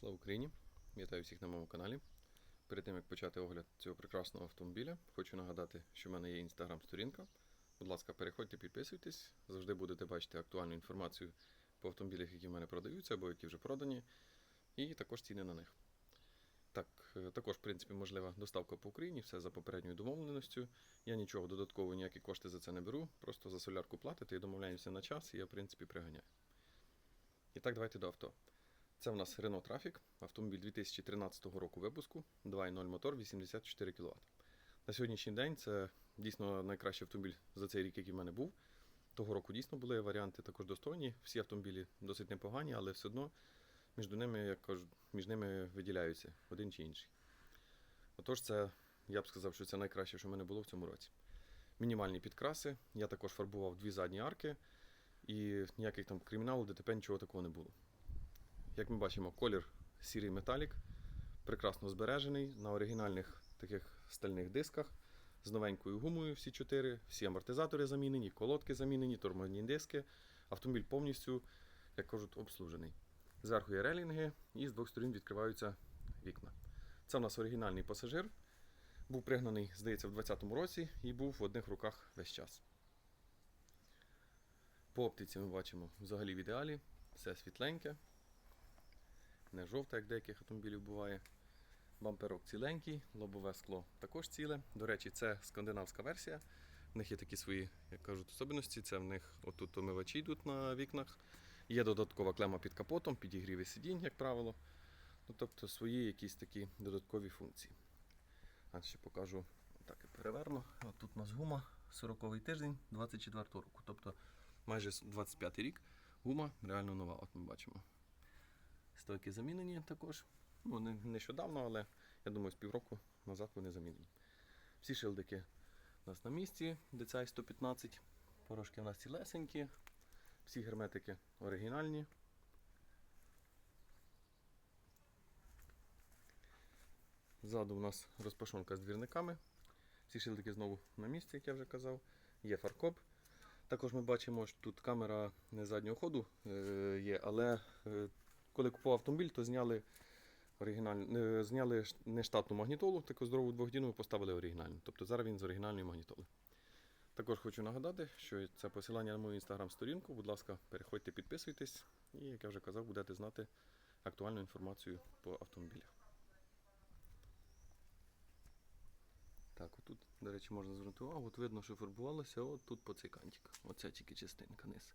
Слава Україні! Вітаю всіх на моєму каналі. Перед тим як почати огляд цього прекрасного автомобіля, хочу нагадати, що в мене є інстаграм-сторінка. Будь ласка, переходьте, підписуйтесь. Завжди будете бачити актуальну інформацію по автомобілях, які в мене продаються або які вже продані, і також ціни на них. Так, е, також, в принципі, можлива доставка по Україні, все за попередньою домовленістю. Я нічого додатково, ніякі кошти за це не беру, просто за солярку платите і домовляємося на час, і я, в принципі, приганяю. І так, давайте до авто. Це в нас Renault Trafic, автомобіль 2013 року випуску, 2.0 мотор, 84 кВт. На сьогоднішній день це дійсно найкращий автомобіль за цей рік, який в мене був. Того року дійсно були варіанти також достойні. Всі автомобілі досить непогані, але все одно між ними, як кажуть, між ними виділяються один чи інший. Отож, це, я б сказав, що це найкраще, що в мене було в цьому році. Мінімальні підкраси. Я також фарбував дві задні арки, і ніяких там криміналу, ДТП, нічого такого не було. Як ми бачимо, колір сірий металік, прекрасно збережений на оригінальних таких стальних дисках з новенькою гумою всі чотири, всі амортизатори замінені, колодки замінені, тормозні диски. Автомобіль повністю, як кажуть, обслужений. Зверху є релінги і з двох сторін відкриваються вікна. Це у нас оригінальний пасажир. Був пригнаний, здається, в 2020 році і був в одних руках весь час. По оптиці ми бачимо взагалі в ідеалі, все світленьке, не жовте, як деяких автомобілів буває. Бамперок ціленький, лобове скло також ціле. До речі, це скандинавська версія. В них є такі свої, як кажуть, особливості. Це в них отут омивачі йдуть на вікнах. Є додаткова клема під капотом, підігріви сидінь, як правило. Ну, тобто свої якісь такі додаткові функції. А ще покажу так і переверну. От тут у нас гума 40-й тиждень 24 року. Тобто майже 25 рік. Гума реально нова. От ми бачимо. Стойки замінені також. Ну, не нещодавно, але я думаю, з півроку назад вони замінені. Всі шилдики у нас на місці, DCI 115. Порошки у нас цілесенькі. Всі герметики оригінальні. Ззаду у нас розпашонка з двірниками. Всі шилдики знову на місці, як я вже казав. Є фаркоп. Також ми бачимо, що тут камера не заднього ходу е, є, але е, коли купував автомобіль, то зняли оригіналь... е, зняли нештатну магнітолу, таку здорову двохдінну, поставили оригінальну. Тобто зараз він з оригінальної магнітоли. Також хочу нагадати, що це посилання на мою інстаграм-сторінку. Будь ласка, переходьте, підписуйтесь, і, як я вже казав, будете знати актуальну інформацію по автомобілях. Так, отут, до речі, можна звернути увагу, от видно, що фарбувалося от тут по цей кантик. Оця тільки частинка низ.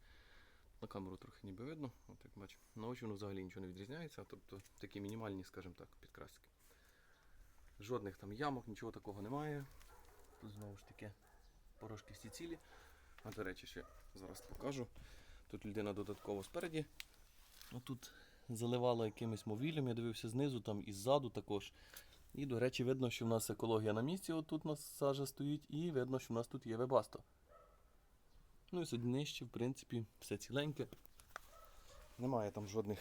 На камеру трохи ніби видно, от як бачу. На очі воно взагалі нічого не відрізняється, тобто такі мінімальні, скажімо так, підкраски. Жодних там ямок, нічого такого немає. Тут знову ж таки порошки всі цілі. А до речі, ще зараз покажу. Тут людина додатково спереді. Отут заливала якимось мовілем, я дивився знизу, там і ззаду також. І, до речі, видно, що в нас екологія на місці, отут у нас сажа стоїть, і видно, що в нас тут є вебасто. Ну і сюди нижче, в принципі, все ціленьке. Немає там жодних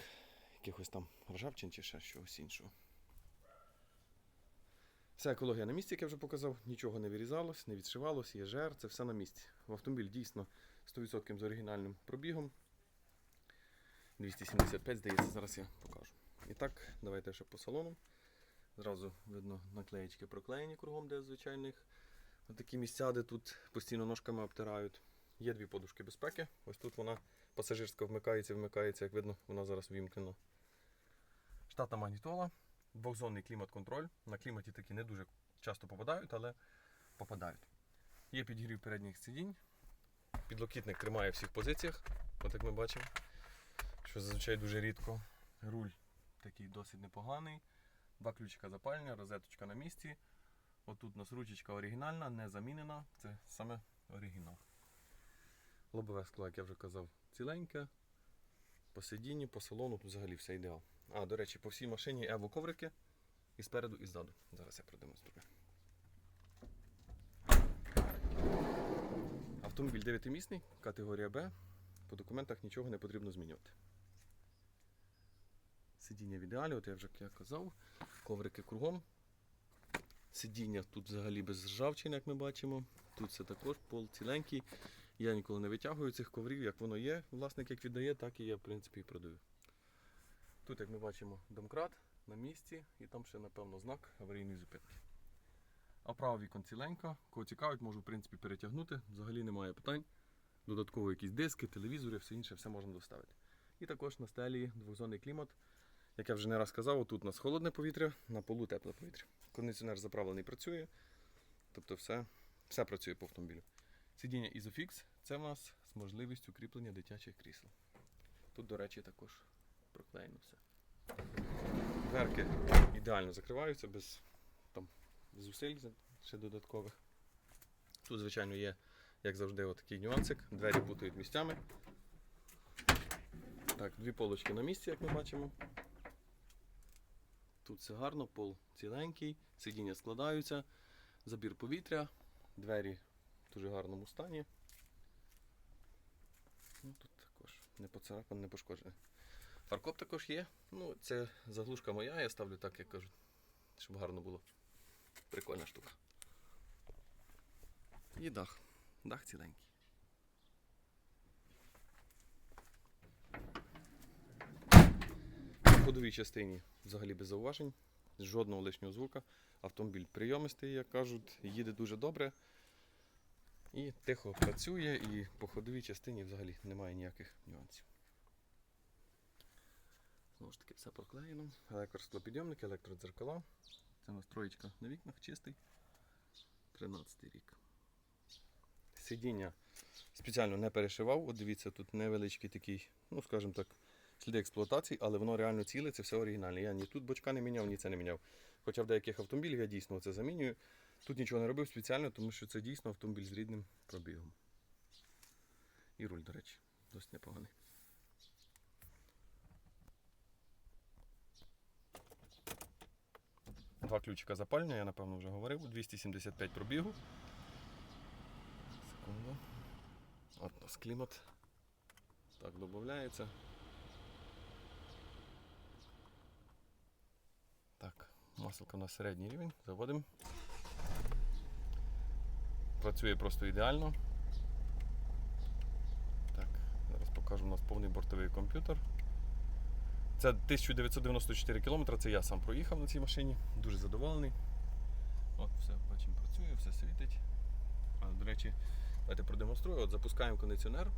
якихось там ржавчин чи ще чогось іншого. Вся екологія на місці, як я вже показав, нічого не вирізалось, не відшивалось, є жер, це все на місці. Автомобіль дійсно 100% з оригінальним пробігом. 275, здається, зараз я покажу. І так, давайте ще по салону. Зразу видно наклеєчки проклеєні кругом, де звичайних такі місця, де тут постійно ножками обтирають. Є дві подушки безпеки. Ось тут вона пасажирська вмикається, вмикається, як видно, вона зараз вімкнена. Штатна магнітола, двохзонний клімат-контроль. На кліматі такі не дуже часто попадають, але попадають. Є підігрів передніх сидінь. Підлокітник тримає в всіх позиціях, от як ми бачимо, що зазвичай дуже рідко. Руль такий досить непоганий. Два ключика запалення, розеточка на місці. Отут у нас ручечка оригінальна, не замінена. Це саме оригінал. Лобове скло, як я вже казав, ціленьке. По сидінню, по салону, тут взагалі все ідеал. А, до речі, по всій машині ево коврики і спереду, і ззаду. Зараз я продемонструю. Автомобіль 9-місний, категорія Б. По документах нічого не потрібно змінювати. Сидіння в ідеалі, от я вже як казав, коврики кругом. Сидіння тут взагалі без ржавчини, як ми бачимо. Тут все також пол ціленький. Я ніколи не витягую цих коврів, як воно є. Власник як віддає, так і я в принципі і продаю. Тут, як ми бачимо, домкрат на місці і там ще, напевно, знак аварійної зупинки. А праве вікон ціленько. Кого цікавить, можу в принципі перетягнути. Взагалі немає питань. Додатково якісь диски, телевізори, все інше, все можна доставити. І також на стелі двохзонний клімат. Як я вже не раз казав, тут у нас холодне повітря, на полу тепле повітря. Кондиціонер заправлений працює. Тобто все, все працює по автомобілю. Сидіння Isofix це в нас з можливістю кріплення дитячих крісел. Тут, до речі, також проклеєно все. Дверки ідеально закриваються без там, зусиль ще додаткових. Тут, звичайно, є, як завжди, отакий нюансик. Двері путають місцями. Так, дві полочки на місці, як ми бачимо. Тут все гарно, пол ціленький, сидіння складаються, забір повітря, двері дуже гарному стані. Ну, тут також не поцарапане, не пошкоджене. Фаркоп також є. Ну, це заглушка моя, я ставлю так, як кажуть, щоб гарно було. Прикольна штука. І дах. Дах ціленький. В ходовій частині взагалі без зауважень, жодного лишнього звука. Автомобіль прийомистий, як кажуть, їде дуже добре. І тихо працює, і по ходовій частині взагалі немає ніяких нюансів. Знову ж таки, все проклеєно. Електросклопідйомник, електродзеркала. Це настроєчка на вікнах чистий. 13 рік. Сидіння спеціально не перешивав. От дивіться, тут невеличкий такий, ну скажімо так, сліди експлуатації, але воно реально ціле, це все оригінальне. Я ні тут бочка не міняв, ні це не міняв. Хоча в деяких автомобілях я дійсно це замінюю. Тут нічого не робив спеціально, тому що це дійсно автомобіль з рідним пробігом. І руль, до речі, досить непоганий. Два ключика запалення, я напевно вже говорив. 275 пробігу. Секунду. От нас клімат. Так, додається. Так, маслка на середній рівень. Заводимо. Працює просто ідеально. Так, зараз покажу у нас повний бортовий комп'ютер. Це 1994 км, це я сам проїхав на цій машині. Дуже задоволений. От, все, бачимо, працює, все світить. А, до речі, давайте продемонструю. От запускаємо кондиціонер.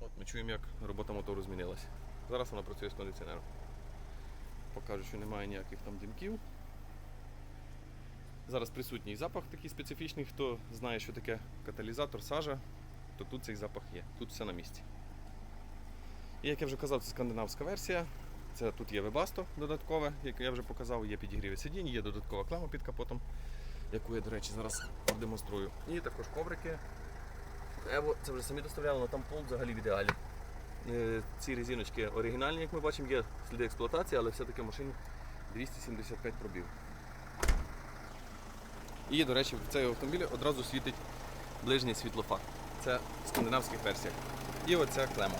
От ми чуємо, як робота мотору змінилася. Зараз вона працює з кондиціонером. Покажу, що немає ніяких там дімків. Зараз присутній запах такий специфічний. Хто знає, що таке каталізатор, сажа, то тут цей запах є. Тут все на місці. І як я вже казав, це скандинавська версія. Це тут є вебасто додаткове, як я вже показав, є підігріві сидінь, є додаткова клема під капотом, яку я, до речі, зараз продемонструю. І також коврики. Ево, це вже самі доставляли, але там пол взагалі в ідеалі. Е, Ці резиночки оригінальні, як ми бачимо, є сліди експлуатації, але все-таки машині 275 пробів. І, до речі, в цей автомобілі одразу світить ближній світлофар. Це в скандинавських версіях. І оця клема.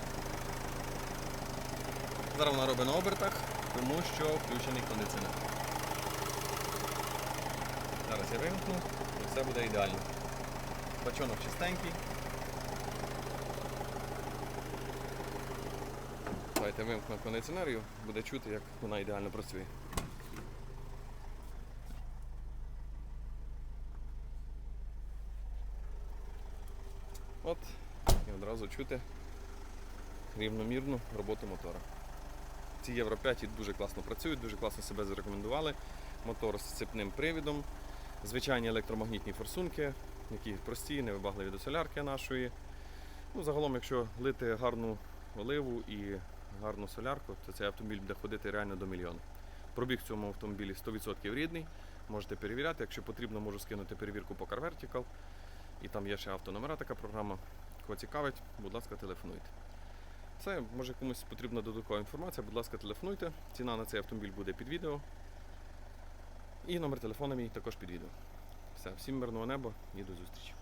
Зараз вона робить на обертах, тому що включений кондиціонер. Зараз я вимкну і все буде ідеально. Бачонок чистенький. Давайте вимкну кондиціонер буде чути, як вона ідеально працює. От, і одразу чути рівномірну роботу мотора. Ці Євро 5 дуже класно працюють, дуже класно себе зарекомендували. Мотор з цепним привідом, звичайні електромагнітні форсунки, які прості, невибагливі до солярки нашої. Ну, загалом, якщо лити гарну оливу і гарну солярку, то цей автомобіль буде ходити реально до мільйона. Пробіг в цьому автомобілі 100% рідний. Можете перевіряти. Якщо потрібно, можу скинути перевірку по Car Vertical. І там є ще автономера така програма. Кого цікавить, будь ласка, телефонуйте. Все, може комусь потрібна додаткова інформація, будь ласка, телефонуйте. Ціна на цей автомобіль буде під відео. І номер телефону мій також під відео. Все, всім мирного неба і до зустрічі.